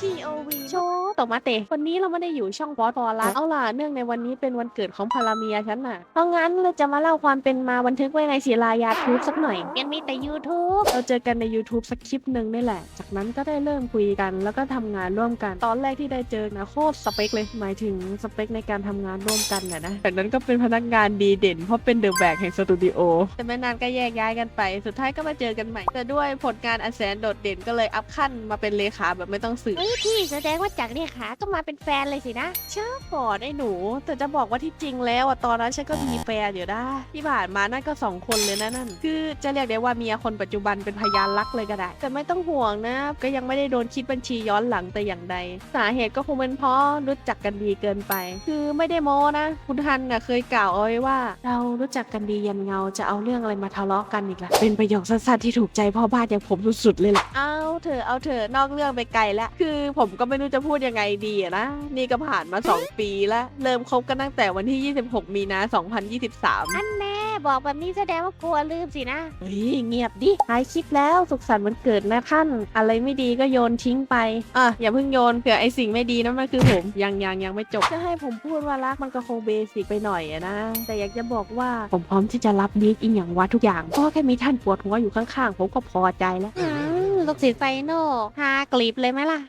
POV โชว์ตกมาเตะวันนี้เราไม่ได้อยู่ช่องบอสพอละเอาล่ะเนื่องในวันนี้เป็นวันเกิดของพาราเมียฉันน่ะเพราะงั้นเราจะมาเล่าความเป็นมาบันทึกไว้ในศิลายาทูบสักหน่อยยังมีแต่ YouTube เราเจอกันใน YouTube สักคลิปหนึ่งนี่แหละ จากนั้นก็ได้เริ่มคุยกัน แล้วก็ทำงานร่วมกัน ตอนแรกที่ได้เจอนะโคตรสเปคเลยหมายถึงสเปคในการทำงานร่วมกันน่ะนะจากนั้นก็เป็นพนักงานดีเด่น เพราะเป็นเดอะแบกแห่งสตูดิโอแต่ไม่นานก็แยกย้ายกันไป สุดท้ายก็มาเจอกันใหม่แต่ด้วยผลงานอันแสนโดดเด่นก็เลยอัพขั้นมาเป็นเลขาแบบไม่ต้องสืบเฮ้ยพี่แสดงว่าจากเลขาก็มาเป็นแฟนเลยสินะช้าก่อนไอ้หนู แต่จะบอกว่าที่จริงแล้วอะตอนนั้นฉันก็มีแฟนอยู่นะที่ผ่านมานั่นก็สองคนเลยนะนั่นคือจะเรียกได้ว่าเมียคนปัจจุบันเป็นพยานรักเลยก็ได้ แต่ไม่ต้องห่วงนะ ก็ยังไม่ได้โดนคิดบัญชีย้อนหลังแต่อย่างใด สาเหตุก็คงเป็นเพราะรู้จักกันดีเกินไป คือไม่ได้โม้นะ คุณทันน่ะเคยกล่าวเอาไว้ว่า เรารู้จักกันดียันเงาจะเอาเรื่องอะไรมาทะเลาะกันอีกล่ะเป็นประโยคสั้นๆที่ถูกใจพ่อบ้านอย่างผมสุดๆเลยล่ะเอาเถอะเอาเถอะนอกเรื่องไปไกลแล้วคือผมก็ไม่รู้จะพูดยังไงดีอะนะ นี่ก็ผ่านมา 2 ปีแล้ว เริ่มคบกันตั้งแต่วันที่ 26 มีนา 2023อันแน่บอกแบบนี้แสดงว่ากลัวลืมสินะ เฮ้ยเงียบดิท้ายคลิปแล้วสุขสันต์วันเกิดนะท่าน อะไรไม่ดีก็โยนทิ้งไป อะ อย่าเพิ่งโยนเผื่อไอสิ่งไม่ดีนั่นมันคือผม ยังยังยังไม่จบ จะให้ผมพูดว่ารักมันก็คงเบสิกไปหน่อยอะนะ แต่อยากจะบอกว่าผมพร้อมที่จะรับดีอีกอย่างว่าทุกอย่างเพราะแค่มีท่านปวดหัวอยู่ข้างๆ ผมก็พอใจแล้ว อืมลูกศิษย์ไฟโน่ฮากลีบเลยไหมล่ะ